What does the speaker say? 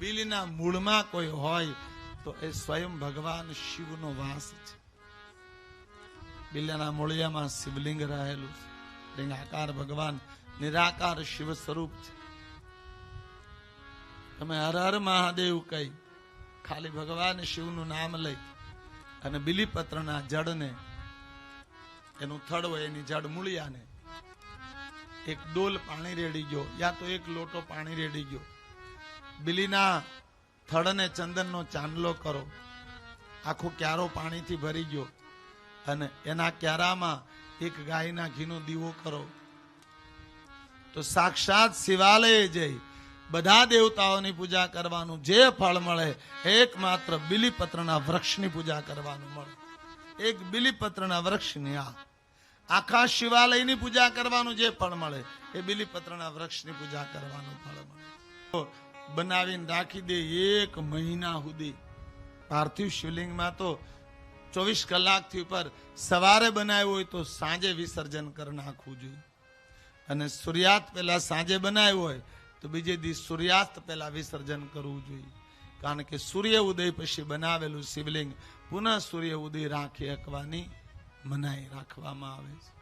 બિલના મૂળમાં કોઈ હોય તો એ સ્વયં ભગવાન શિવનો વાસ છે. બિલના મૂળિયામાં શિવલિંગ રહેલું છે. લિંગાકાર ભગવાન, નિરાકાર શિવ સ્વરૂપ છે. તમે હર હર મહાદેવ કહી ખાલી ભગવાન શિવનું નામ લઈ અને બિલીપત્રના જળને, એનું થડ હોય એની જળ મૂળિયાને, એક ડોલ પાણી રેડી ગયો, યા તો એક લોટો પાણી રેડી ગયો. બિલીના થડને ચંદનનો ચાંદલો કરો. આખો ક્યારો પાણીથી ભરી ગયો અને એના ક્યારામાં એક ગાયના ઘીનો દીવો કરો. તો સાક્ષાત શિવાલયે જઈ બધા દેવતાઓની પૂજા કરવાનું જે ફળ મળે, એકમાત્ર બિલીપત્રના વૃક્ષની પૂજા કરવાનું મળે. એક બિલીપત્રના વૃક્ષની આ. આખા શિવાલયની પૂજા કરવાનું જે ફળ મળે, એ બિલીપત્રના વૃક્ષની પૂજા કરવાનું ફળ મળે. બનાવીને રાખી દે એક મહિના સુધી. પાર્થિવ શિવલિંગમાં તો ચોવીસ કલાકથી ઉપર સવારે બનાવ્યું હોય તો સાંજે વિસર્જન કરી નાખવું જોઈએ. અને સૂર્યાસ્ત પહેલાં સાંજે બનાવ્યું હોય તો બીજે દિવસ સૂર્યાસ્ત પહેલાં વિસર્જન કરવું જોઈએ. કારણ કે સૂર્ય ઉદય પછી બનાવેલું શિવલિંગ પુનઃ સૂર્ય ઉદય રાખી શકવાની મનાઈ રાખવામાં આવે છે.